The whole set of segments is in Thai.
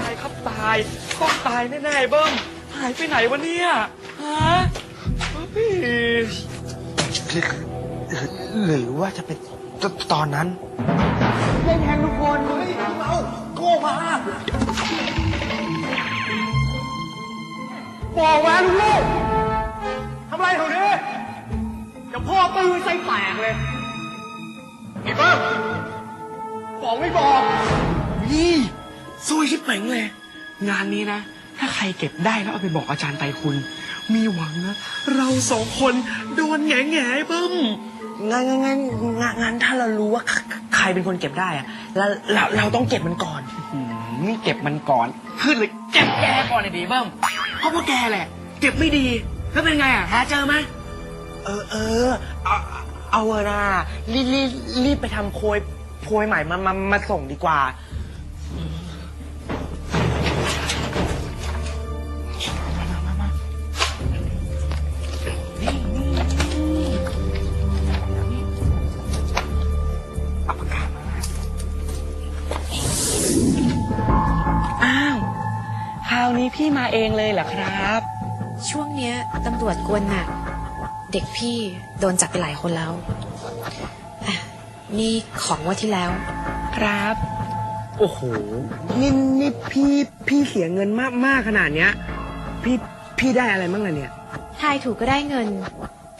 ตายครับตายต้องตายแน่ๆเบิ้มหายไปไหนวะเนี่ยฮะเฮ้ยหรือว่าจะเป็นตตอนนั้นบอกมาลูกทำไรแถวนี้เดี๋ยวพ่อตื้อไส้แตกเลยไอ้เบิ้มบอกไม่บอกนี่ ซวยชิบเป่งเลย งานนี้นะ ถ้าใครเก็บได้แล้วเอาไปบอกอาจารย์ไตรคุณ มีหวังนะ เราสองคนโดนแง่แง่ๆไอ้เบิ้มงั้นงั้นงั้นงั้นงั้นถ้าเรารู้ว่าใครใครเป็นคนเก็บได้อะแล้วเราเราต้องเก็บมันก่อนหืมเก็บมันก่อน ขึ้นเลยเก็บแกก่อนไอ้ดีเบิ้มเพราะว่าแกแหละ เก็บไม่ดี แล้วเป็นไงอะหาเจอไหมเออเออเอาเอาเถอะนะรีบรีบรีบไปทำโพยโพยใหม่มามามาส่งดีกว่าาวนี้พี่มาเองเลยเหรอครับ ช่วงเนี้ยตำรวจกวนหนัก เด็กพี่โดนจับไปหลายคนแล้วอะนี่ของงว่าที่แล้ว ครับ โอ้โหนี่นี่พี่พี่เสียเงินมากมากขนาดเนี้ย พี่พี่ได้อะไรบ้างล่ะเนี่ย ทายถูกก็ได้เงิน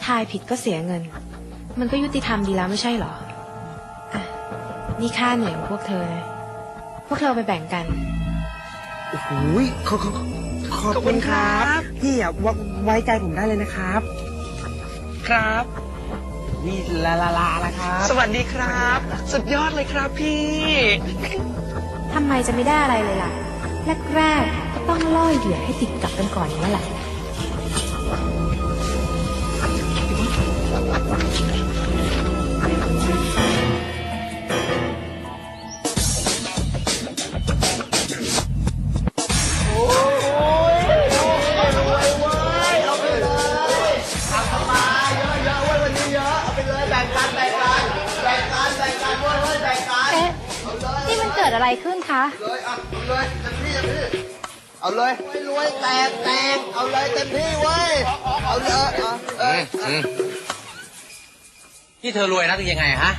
ทายผิดก็เสียเงิน มันก็ยุติธรรมดีแล้วไม่ใช่เหรออะนี่ค่าเหนื่อยของพวกเธอนะพวกเธอเอาไปแบ่งกัน โอ้โหขอขอขอบคุณครับ พี่อะไว้ไว้ใจผมได้เลยนะครับ ครับ นี่ลาลาลาละครับ สวัสดีครับ สุดยอดเลยครับพี่ ทำไมจะไม่ได้อะไรเลยล่ะ แรกๆก็ต้องล่อเหยื่อให้ติดกับกันก่อนอย่างนั้นแหละ ดอะไรขึ้นคะเอาเลยไม่รวยแตกแตกเอาเลยเต็มที่เว้ยเอาเลยเอาเอ้ยที่เธอรวยนักยังไงฮะ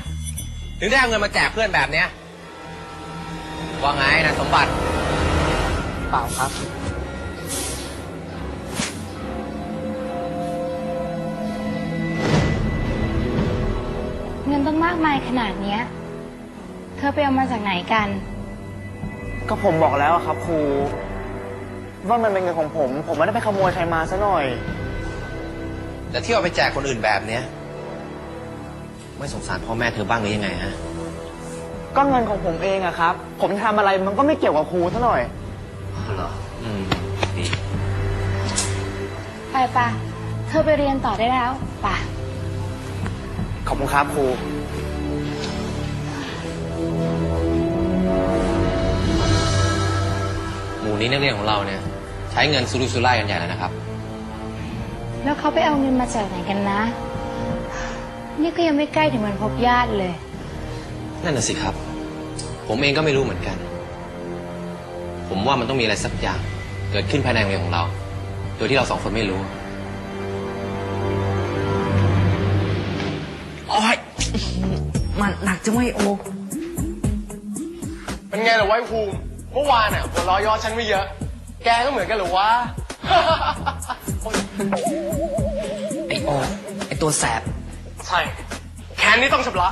ถึงได้เอาเงินมาแจกเพื่อนแบบเนี้ยว่าไงนะสมบัติ เปล่าครับ เงินต้องมากมายขนาดเนี้ยเธอไปเอามาจากไหนกัน ก็ผมบอกแล้วอะครับครู ว่ามันเป็นเงินของผม ผมไม่ได้ไปขโมยใครมาซะหน่อย แต่ที่เอาไปแจกคนอื่นแบบเนี้ย ไม่สงสารพ่อแม่เธอบ้างหรือยังไงฮะ ก็เงินของผมเองอะครับ ผมทำอะไรมันก็ไม่เกี่ยวกับครูซะหน่อย เหรอ อืมดีไปปะเธอไปเรียนต่อได้แล้วปะขอบคุณครับครู นี้นักเรียนของเราเนี่ย ใช้เงินสุรุ่ยสุร่ายกันใหญ่แล้วนะครับ แล้วเขาไปเอาเงินมาจากไหนกันนะ นี่ก็ยังไม่ใกล้ถึงวันพบญาติเลย นั่นน่ะสิครับ ผมเองก็ไม่รู้เหมือนกัน ผมว่ามันต้องมีอะไรสักอย่าง เกิดขึ้นภายในโรงเรียนของเรา โดยที่เราสองคนไม่รู้โอ้ยมันหนักจะไม่โอ เป็นไงล่ะไว้ภูมิ เมื่อวานอะหัวเร้อยอฉันไม่เยอะ แกก็เหมือนกันเหรอวะ ไอโอไอตัวแสบ ใช่ แค้นนี่ต้องชำระ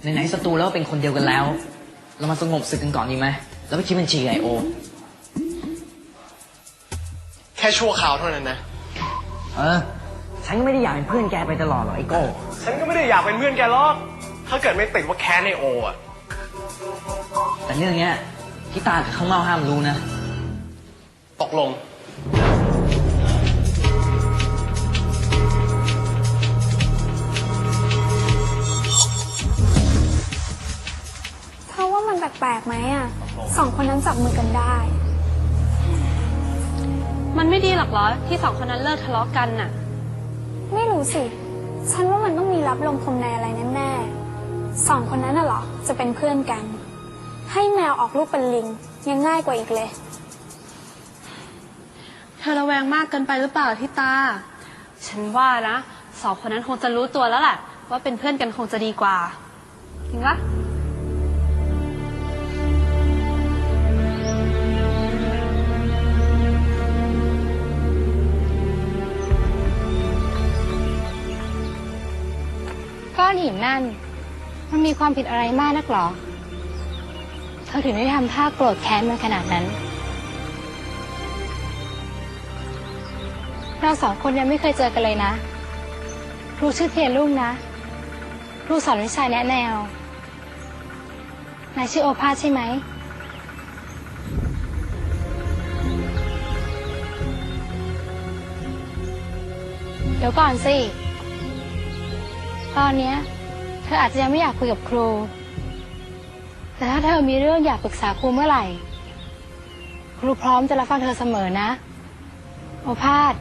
ไหนๆศัตรูแล้วเป็นคนเดียวกันแล้ว เรามาสงบศึกกันก่อนดีไหมแล้วไปคิดบัญชีกับไอโอ แค่ชั่วคราวเท่านั้นนะ เออ ฉันก็ไม่ได้อยากเป็นเพื่อนแกไปตลอดหรอกไอโก้ ฉันก็ไม่ได้อยากเป็นเพื่อนแกหรอก ถ้าเกิดไม่ติดว่าแค้นในโออะ แต่เรื่องเนี้ยพี่ตากับข้างเมาห้ามรู้นะ ตกลง เพราะว่ามันแปลกๆไหมอะสองคนนั้นจับมือกันได้ มันไม่ดีหรอกเหรอ ที่สองคนนั้นเลิกทะเลาะกันน่ะ ไม่รู้สิ ฉันว่ามันต้องมีรับลมคมในอะไรแน่ๆสองคนนั้นน่ะเหรอ จะเป็นเพื่อนกัน ให้แมวออกลูกเป็นลิงยังง่ายกว่าอีกเลย เธอระแวงมากเกินไปหรือเปล่าที่ตา ฉันว่านะสองคนนั้นคงจะรู้ตัวแล้วแหละว่าเป็นเพื่อนกันคงจะดีกว่า จริงปะก้อนหินนั่น มันมีความผิดอะไรมากนักหรอ เธอถึงได้ทำท่าโกรธแค้นมันขนาดนั้น เราสองคนยังไม่เคยเจอกันเลยนะ ครูชื่อเทียนรุ่งนะ ครูสอนวิชาแนะแนว นายชื่อโอภาสใช่ไหม เดี๋ยวก่อนสิ ตอนเนี้ย เธออาจจะยังไม่อยากคุยกับครู แต่ถ้าเธอมีเรื่องอยากปรึกษาครูเมื่อไหร่ ครูพร้อมจะรับฟังเธอเสมอนะ โอภาส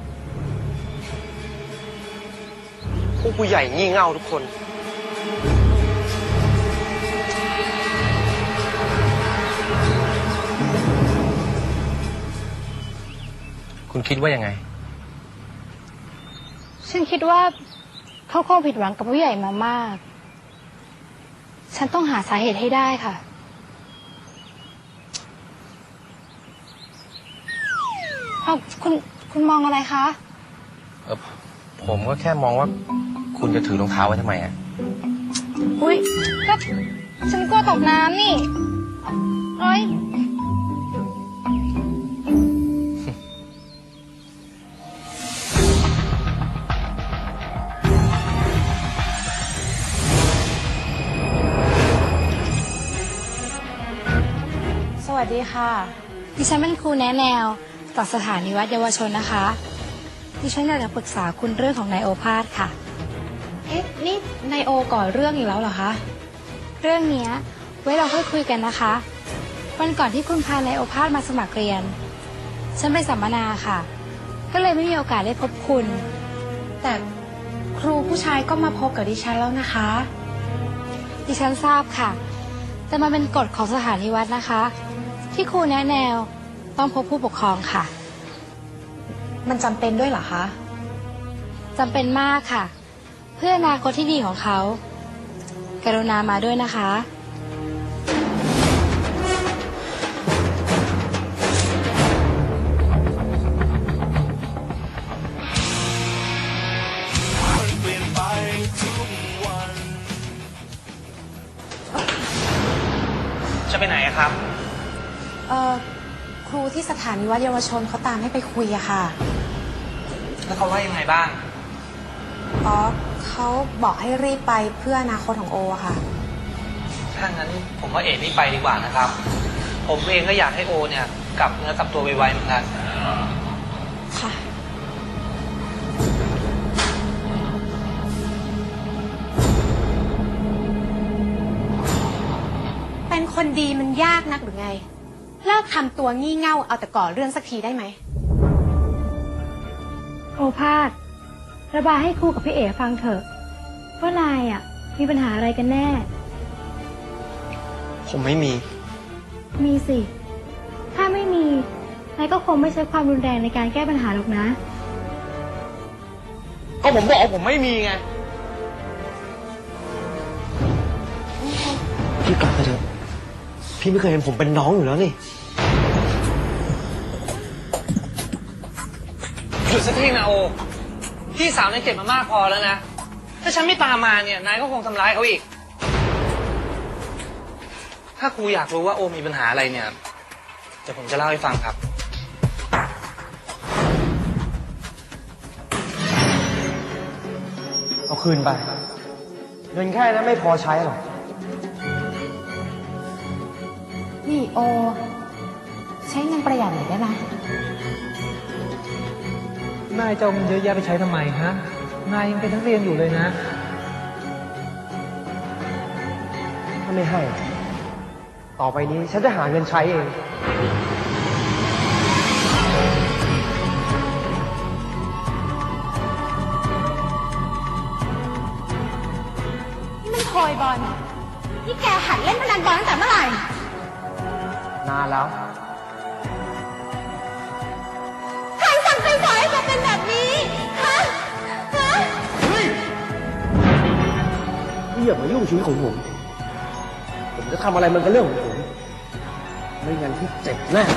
พวกผู้ใหญ่งี่เง่าทุกคน คุณคิดว่ายังไง ฉันคิดว่าเขาคงผิดหวังกับผู้ใหญ่มามาก ฉันต้องหาสาเหตุให้ได้ค่ะ อาคุณคุณมองอะไรคะ เออผมก็แค่มองว่าคุณจะถือรองเท้าไว้ทำไมอะ อุ้ยก็ฉันกลัวตกน้ำนี่เอ้ยสวัสดีค่ะ ดิฉันเป็นครูแนะแนว จากสถานีวัดเยาวชนนะคะ ดิฉันอยากจะปรึกษาคุณเรื่องของนายโอภาสค่ะ เอ๊ะ นี่นายโอก่อเรื่องอีกแล้วเหรอคะ เรื่องเนี้ยไว้เราค่อยคุยกันนะคะ วันก่อนที่คุณพานายโอภาสมาสมัครเรียน ฉันไปสัมมนาค่ะ ก็เลยไม่มีโอกาสได้พบคุณ แต่ครูผู้ชายก็มาพบกับดิฉันแล้วนะคะ ดิฉันทราบค่ะ แต่มันเป็นกฎของสถานีวัดนะคะ ที่ครูแนะแนว ต้องพบผู้ปกครองค่ะ มันจำเป็นด้วยเหรอคะ จำเป็นมากค่ะ เพื่ออนาคตที่ดีของเขา กรุณามาด้วยนะคะ จะไปไหนอะครับ เอ่อ ครูที่สถานีวัดเยาวชนเขาตามให้ไปคุยอะค่ะ แล้วเขาว่ายังไงบ้าง อ๋อเขาบอกให้รีบไปเพื่ออนาคตของโออะค่ะ ถ้างั้นผมว่าเอ๋นี่ไปดีกว่านะครับ ผมเองก็อยากให้โอเนี่ยกลับเนื้อกลับตัวไวๆเหมือนกัน ค่ะ เป็นคนดีมันยากนักหรือไง เลิกทำตัวงี่เง่าเอาแต่ก่อเรื่องสักทีได้ไหม โอภาสระบายให้ครูกับพี่เอ๋ฟังเถอะว่านายอะ มีปัญหาอะไรกันแน่ ผมไม่มี มีสิ ถ้าไม่มีนายก็คงไม่ใช้ความรุนแรงในการแก้ปัญหาหรอกนะ ก็ผมบอกว่าผมไม่มีไง พี่กลับไปเถอะ พี่ไม่เคยเห็นผมเป็นน้องอยู่แล้วนี่หยุดสักทีนะโอ พี่สาวเนี่ยเจ็บมามากพอแล้วนะ ถ้าฉันไม่ตามมาเนี่ย นายก็คงทำร้ายเขาอีก ถ้าครูอยากรู้ว่าโอมีปัญหาอะไรเนี่ยเดี๋ยวผมจะเล่าให้ฟังครับ เอาคืนไป เงินแค่นั้นไม่พอใช้หรอก โอ ใช้เงินประหยัดหน่อยได้ไหมนายจะเอาเงินเยอะแยะไปใช้ทำไมฮะ นายยังเป็นนักเรียนอยู่เลยนะ ถ้าไม่ให้ ต่อไปนี้ฉันจะหาเงินใช้เอง นี่มันโทยบอลนี่แกหัดเล่นพนันบอลตั้งแต่เมื่อไหร่ นานแล้ว ใครสั่งใครสอนให้จะเป็นแบบนี้ ฮะ ฮะ พี่อย่ามายุ่งชีวิตของผม ผมจะทำอะไรมันก็เรื่องของผม ไม่งั้นพี่เจ็บแน่